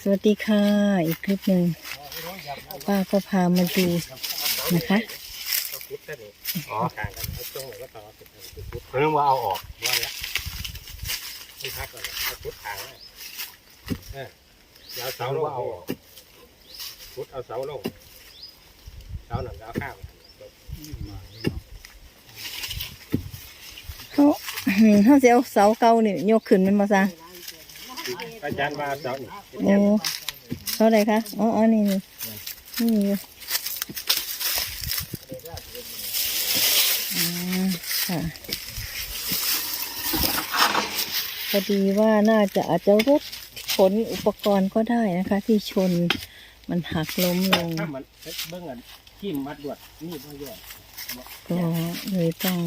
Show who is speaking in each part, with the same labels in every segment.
Speaker 1: สวัสดีค่ะ อีกคลิปหนึ่งป้าก็พามาดูนะคะ
Speaker 2: อ๋อกลางกันเอาช่วงไหนก็ต่อเป็นพุทธเพิ่งว่าเอาออกว่าแล้วไม่พักก่อนเอาพุทธทางไว้เออเดี๋ยวเอาเสาลงเอาออกพุทธเอาเสาลงเสาหนังเอาข้าม
Speaker 1: เขาเขาจะเอาเสาเก่านี่ยกขึ้นมันมาซะ
Speaker 2: อาจารย์ว่าเสานี่
Speaker 1: โอ้เท่าไหรคะอ๋ออ๋อนี่นี่นี่อยู่อ่าค่ะพอดีว่าน่าจะอาจจะรถขนอุปกรณ์ก็ได้นะคะ ที่ชนมันหักล้มลง
Speaker 2: ถ้ามันเบื้องอันขี้มมัดดวดนี่พ่อยอด
Speaker 1: ก็เลยต้อง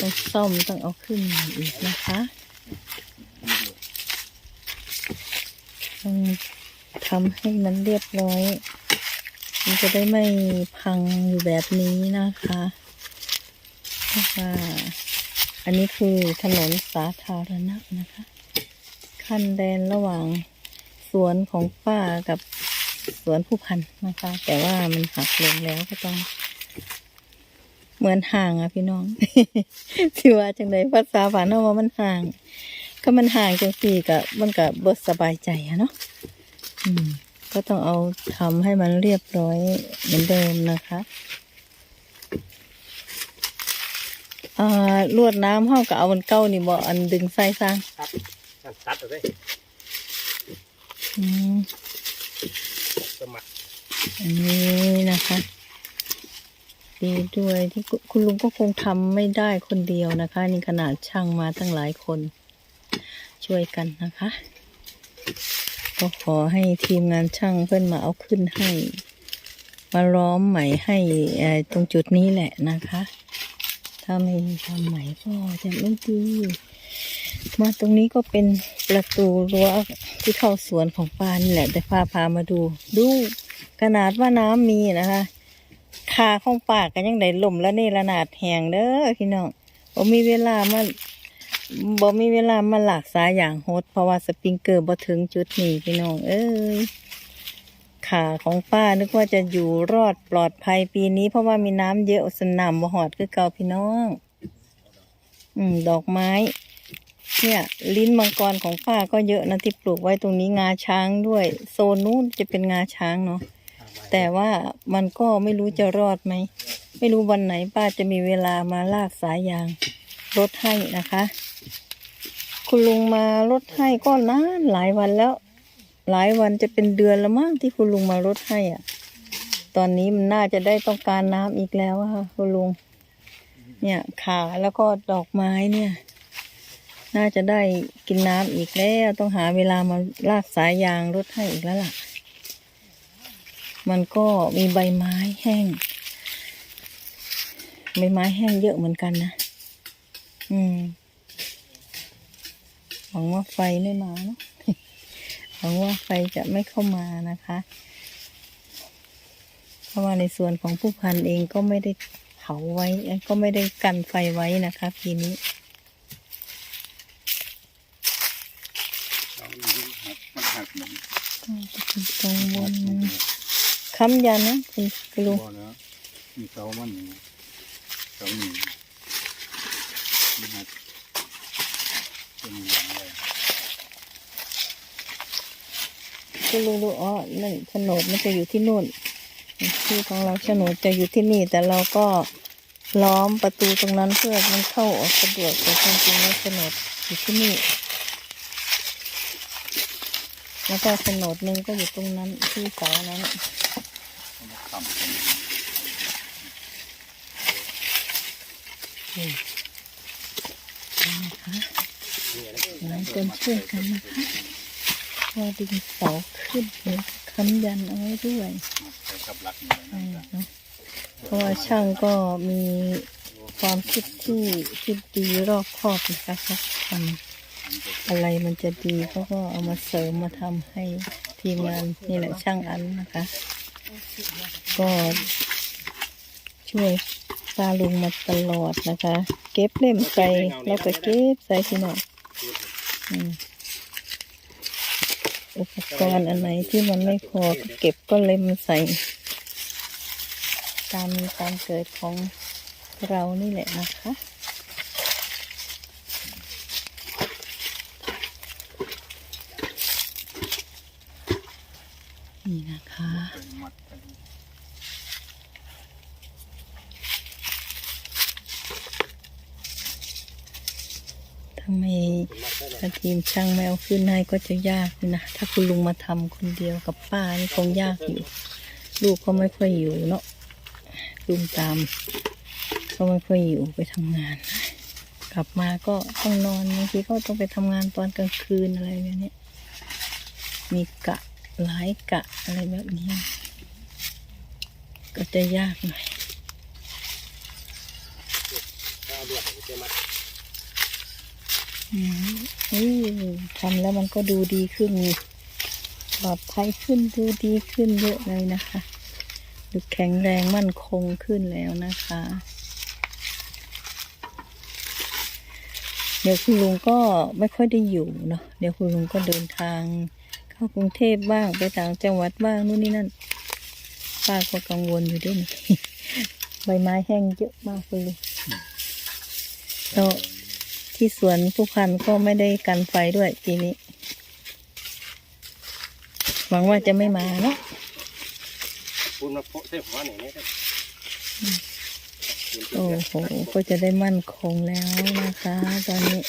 Speaker 1: ต้องซ่อมต้องเอาขึ้นอีกนะคะ ต้องทำให้มันเรียบร้อย มันจะได้ไม่พังอยู่แบบนี้นะคะเพราะอันนี้คือถนนสาธารณะนะคะ ขั้นแดนระหว่างสวนของป้ากับสวนผู้พันนะคะ แต่ว่ามันหักลงแล้วก็ต้อง เหมือนห่างอะพี่น้องที่ว่าจังไดภาษาบ้านเราว่ามันห่าง ก็มันห่างจังสี่กับมันกับบสบายใจอะเนาะอืม ก็ต้องเอาทำให้มันเรียบร้อยเหมือนเดิมนะคะอ่าลวดน้ำเฮากับเอามันเก้านี่บ่อันดึงไส้สร้าง
Speaker 2: ครับนั่นตัดเอาได้
Speaker 1: อืม
Speaker 2: สมัคร
Speaker 1: อันนี้นะคะดีด้วยที่คุณคุณลุงก็คงทำไม่ได้คนเดียวนะคะ นี่ขนาดช่างมาตั้งหลายคน ช่วยกันนะคะ ก็ขอให้ทีมงานช่างเพื่อนมาเอาขึ้นให้ มาล้อมใหม่ให้ตรงจุดนี้แหละนะคะ ถ้าไม่ทำใหม่ก็จะไม่ดีมาตรงนี้ก็เป็นประตูรั้วที่เข้าสวนของปานี่แหละแต่พาพามาดู ดูขนาดว่าน้ำมีนะคะคาของปากกันยังได้ล่มแล้วนี่ระนาดแหงเด้อพี่น้องบ่มีเวลามา บ่มีเวลามาหลากสายอย่างโฮดเพราะว่าสปริงเกอร์บ่ถึงจุดนี้พี่น้อง เอ้ยขาของป้านึกว่าจะอยู่รอดปลอดภัยปีนี้ เพราะว่ามีน้ำเยอะสนามบ่หอดคือเก่าพี่น้อง อืม ดอกไม้ เนี่ย ลิ้นมังกรของป้าก็เยอะนะที่ปลูกไว้ตรงนี้งาช้างด้วย โซนนู้นจะเป็นงาช้างเนาะแต่ว่ามันก็ไม่รู้จะรอดไหม ไม่รู้วันไหนป้าจะมีเวลามาลากสายยางรถให้นะคะ คุณลุงมารถให้ก็นานหลายวันแล้ว หลายวันจะเป็นเดือนแล้วมั้งที่คุณลุงมารถให้อะ ตอนนี้มันน่าจะได้ต้องการน้ำอีกแล้วค่ะ คุณลุง เนี่ยขาแล้วก็ดอกไม้เนี่ย น่าจะได้กินน้ำอีกแล้ว ต้องหาเวลามาลากสายยางรถให้อีกแล้วล่ะ มันก็มีใบไม้แห้งใบไม้แห้งเยอะเหมือนกันนะ อืม หวังว่าไฟไม่มาเนาะหวังว่าไฟจะไม่เข้ามานะคะเพราะว่าในส่วนของผู้พันเองก็ไม่ได้เผาไว้ ก็ไม่ได้กันไฟไว้นะคะปีนี้
Speaker 3: มันหักหมด
Speaker 1: กังวลค้ำยันนะคุณคุณลุง
Speaker 3: พอแล้วมีเสามันอยู่เสาหนึ่งมันหักเป็นอย่างไร
Speaker 1: คุณลุงดูอ๋อนั่นโฉนดมันจะอยู่ที่นู่นที่ของเราโฉนดจะอยู่ที่นี่ แต่เราก็ล้อมประตูตรงนั้นเพื่อมันเข้าออกสะดวกแต่จริงๆแล้วโฉนดอยู่ที่นี่แล้วก็โฉนดหนึ่งก็อยู่ตรงนั้นที่เสานั้น
Speaker 3: นต่ำกัน
Speaker 1: นะคะหลายคนช่วยกันนะคะ พอดึงเสาขึ้นเลยค้ำยันเอาไว้ด้วย
Speaker 3: ใช้กับหลักนี่
Speaker 1: ใช่
Speaker 3: นะ
Speaker 1: เนอะเพราะว่าช่างก็มีความคิดที่คิดดีรอบคอบนะคะเขาทำอะไรมันจะดีเขาก็เอามาเสริมมาทำให้ทีมงานนี่แหละช่างอันนะคะ ก็ช่วยตาลุงมาตลอดนะคะ เก็บเล่มใส่แล้วก็เก็บใส่พี่น้องอืม อุปกรณ์อันไหนที่มันไม่พอก็เก็บก็เล็มใส่ ตามมีตามเกิดของเรานี่แหละนะคะนี่นะคะ
Speaker 3: ไปมัดกัน
Speaker 1: ถ้าไม่ถ้าทีมช่างไม่เอาขึ้นให้ก็จะยากนะ ถ้าคุณลุงมาทำคนเดียวกับป้านี่คงยากอยู่ ลูกก็ไม่ค่อยอยู่เนาะลุงตาม ก็ไม่ค่อยอยู่ไปทำงาน กลับมาก็ต้องนอนบางทีก็ต้องไปทำงานตอนกลางคืนอะไรแบบเนี้ยมีกะหลายกะอะไรแบบนี้ ก็จะยากหน่อย
Speaker 2: เอาเลือดไปเจอมัด
Speaker 1: อืมนี่ ทำแล้วมันก็ดูดีขึ้นปลอดภัยขึ้นดูดีขึ้นเยอะเลยนะคะดูแข็งแรงมั่นคงขึ้นแล้วนะคะ เดี๋ยวคุณลุงก็ไม่ค่อยได้อยู่เนาะเดี๋ยวคุณลุงก็เดินทาง เข้ากรุงเทพบ้างไปต่างจังหวัดบ้างนู่นนี่นั่นป้าก็กังวลอยู่ด้วยนี่ใบไม้แห้งเยอะมากคุณลุงแล้ว ที่สวนผู้พันก็ไม่ได้กันไฟด้วยปีนี้ หวังว่าจะไม่มาเนาะ
Speaker 2: ปูนมาโปะเส้นหัวหนึ่งนี่ได้
Speaker 1: โอ้โห ก็จะได้มั่นคงแล้วนะคะ ตอนนี้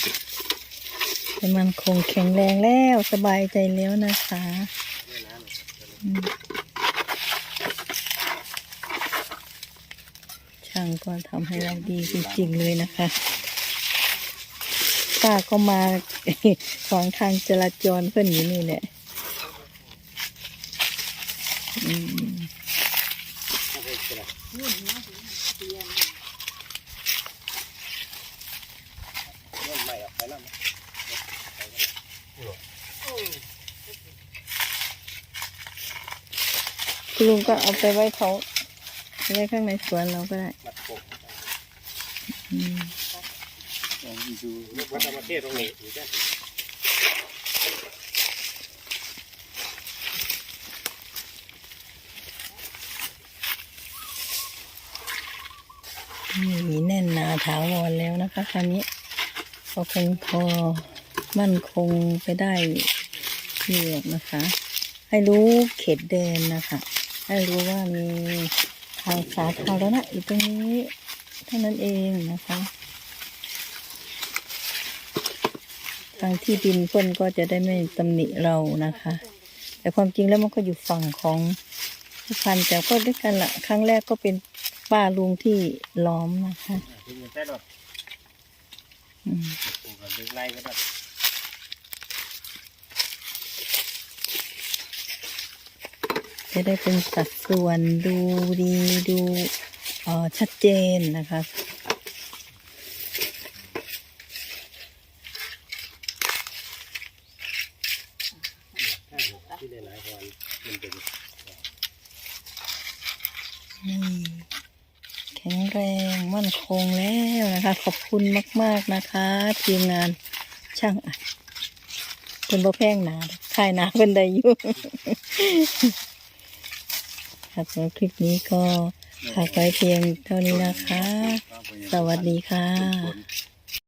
Speaker 1: ได้มั่นคงแข็งแรงแล้วสบายใจแล้วนะคะอืมช่างก็ทำให้เราดีจริงๆเลยนะคะ ป้าก็มาขวางทางจราจรเพื่อนอยู่นี่แหละอืม
Speaker 2: เริ่มใหม่ออกไปแล้ว
Speaker 1: คุณลุงก็เอาไปไว้เขาไว้ข้างในสวนเราก็ได้ อืม
Speaker 3: องดู
Speaker 2: วัดธรรมเทศตรงนี้อยู่แค่
Speaker 1: นี่แน่นหนาถาวรแล้วนะคะคราวนี้ก็คงพอมั่นคงไปได้เยอะนะคะ ให้รู้เขตแดนนะคะ ให้รู้ว่ามีทางสาธารณะอยู่ตรงนี้เท่านั้นเองนะคะ ทางที่ดินเพิ่นก็จะได้ไม่ตำหนิเรานะคะ แต่ความจริงแล้วมันก็อยู่ฝั่งของพันแต่ก็ด้วยกันละครั้งแรกก็เป็นป้าลุงที่ล้อมนะคะ
Speaker 2: จะได้หรอก
Speaker 1: อืมจะได้เป็นสัดส่วนดูดีดูออชัดเจนนะคะ
Speaker 2: ที่ได้หลายวันมันเป็น
Speaker 1: นี่แข็งแรงมั่นคง แล้วนะคะ ขอบคุณมาก ๆนะคะ ทีมงานช่างอัดเป็นบ่แพงหนาดอกค่ายหนาเป็นไดอยู่ครับสำหรับคลิปนี้ก็ฝากไว้เพียงเท่านี้นะคะ สวัสดีค่ะ